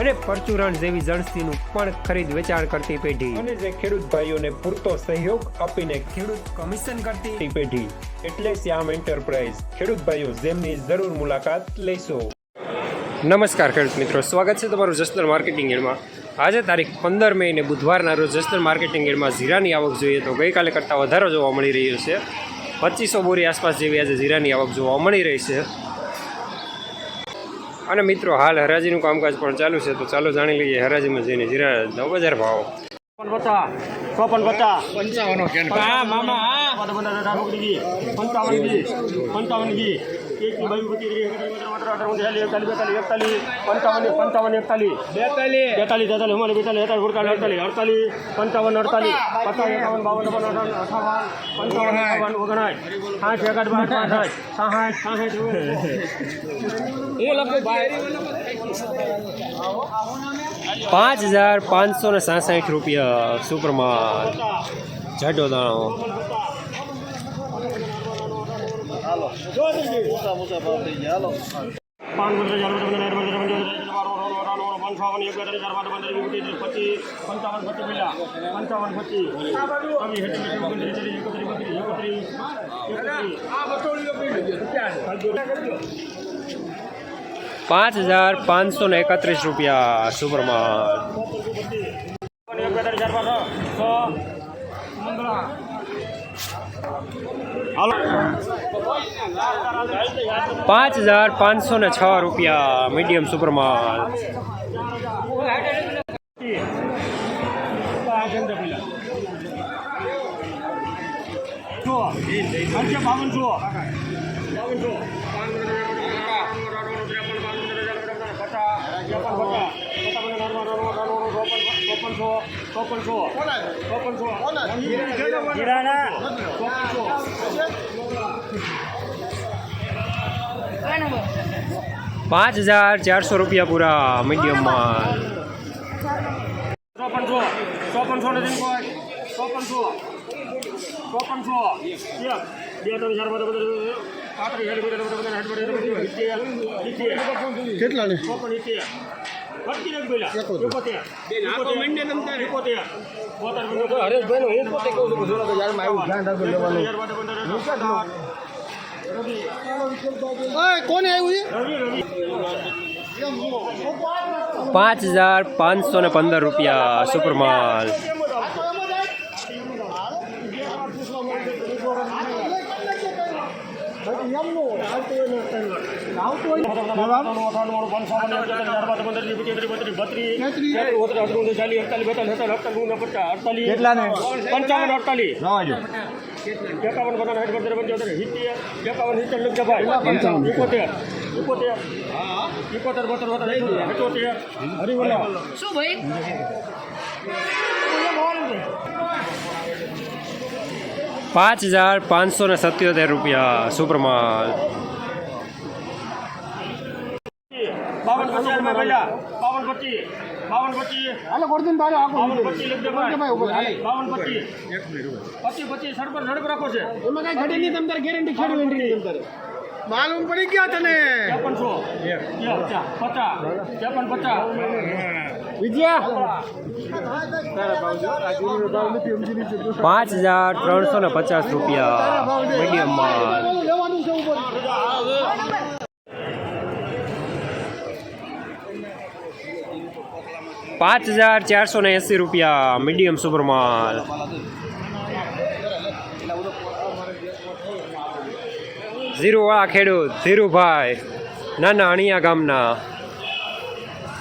અને પરચુરણ જેવી જણસીનું પણ ખરીદ વેચાણ કરતી પેઢી. અને જે ખેડૂત ભાઈઓને પૂરતો સહયોગ આપીને ખેડૂત કમિશન કરતી પેઢી. એટલે શ્યામ એન્ટરપ્રાઇઝ. ખેડૂત ભાઈઓ જેમની જરૂર મુલાકાત લેશો. નમસ્કાર ખેડૂત મિત્રો સ્વાગત છે તમારું જસદણ માર્કેટિંગ યાર્ડમાં આજે તારીખ પંદર મે ને બુધવારના રોજ જસદણ માર્કેટિંગ યાર્ડમાં જીરાની આવક જોઈએ તો ગઈકાલે કરતાં વધારો જોવા મળી રહ્યો છે. પચીસો બોરી આસપાસ જેવી આજે જીરાની આવક જોવા મળી રહી છે. અને મિત્રો હાલ હરાજીનું કામકાજ પણ ચાલુ છે તો ચાલો જાણી લઈએ હરાજીમાં જઈને જીરાનો હજાર ભાવ. ચોપન પચાસ પંચાવન ઘી પંચાવન ઘી પંચાવન ઘી એકની બાવી પચીસ ત્રીસ એકત્રીસ બત્રીસ અઠાવન એકતાલીસ એકતાલીસ પંચાવન પંચાવન એકતાલીસ બેતાલીસ બેતાલીસ તેતાલીસ હુમાલી બેતાલીસ અડતાલીસ અડતાલીસ અડતાલીસ અડતાલીસ પંચાવન અડતાલીસ પચાસ એકાવન બાવન બાવન અઠાવન અઠાવન પંચાવન અઠાવન ઓગણાઠ સાઠ એકાદ બાર સાઠ સાઠ સાઠ હું લખું પાંચ હજાર પાંચસો ને સાસઠ રૂપિયા સુપરમાં જાડો દાણો હજાર પંચાવન એક હજાર ચાર પાંચ પંદર એકત્રીસ પાંચ હજાર પાંચસો ને એકત્રીસ રૂપિયા સુપરમાં એક હજાર ચાર પાંચ છ પંદર હાલો પાંચ હજાર પાંચસો ને છ રૂપિયા મીડિયમ સુપરમાં ચોપનસો ચોપનસો ચોપનસો પાંચ હજાર ચારસો રૂપિયા પૂરા મીડિયમમાં ચોપનસો ચોપનસો ચોપનસો ચોપનસો એક બે ત્રણ પાંચ પાંત્રીસ સિત્તેર કેટલા ને ચોપન સિત્તેર હરેશભાઈ નું પોતે કહું છું થોડા યારમાં આવ્યું ધ્યાન રાખજો લેવાનું કોને આવ્યું રવિ રવિ. પાંચ હજાર પાંચસો ને પંદર રૂપિયા સુપરમાલ. કેટલા ને. પંચાવન અડતાલીસ એકાવન પચાસ સાઠ પંદર પંચોતેર સિત્તેર એકાવન સિત્તેર લખજો ભાઈ એકોતેર એકોતેર એકોતેર બોતેર બોતેર એકોતેર હરિવલ્લભ શું પાંચ હજાર પાંચસો ને સત્યોતેર રૂપિયા સુપરમાલ પચીસ સડપ સડપ રાખો છે. એમાં કઈ ઘટી નહીં તમ ગેરંટી ખેડી વેન્ટી માલુમ પડી ગયા તને. પચાસ ત્રેપન પચાસ. વિજયા. પાંચ હજાર ત્રણસો ને પચાસ રૂપિયા. મીડિયમ માલ લેવાનું છે ઉપર પાંચ હજાર ચારસો ને એંસી રૂપિયા મીડિયમ સુપરમાલ ઝીરો વાળા ખેડૂત ધીરુભાઈ નાના અણિયા ગામના.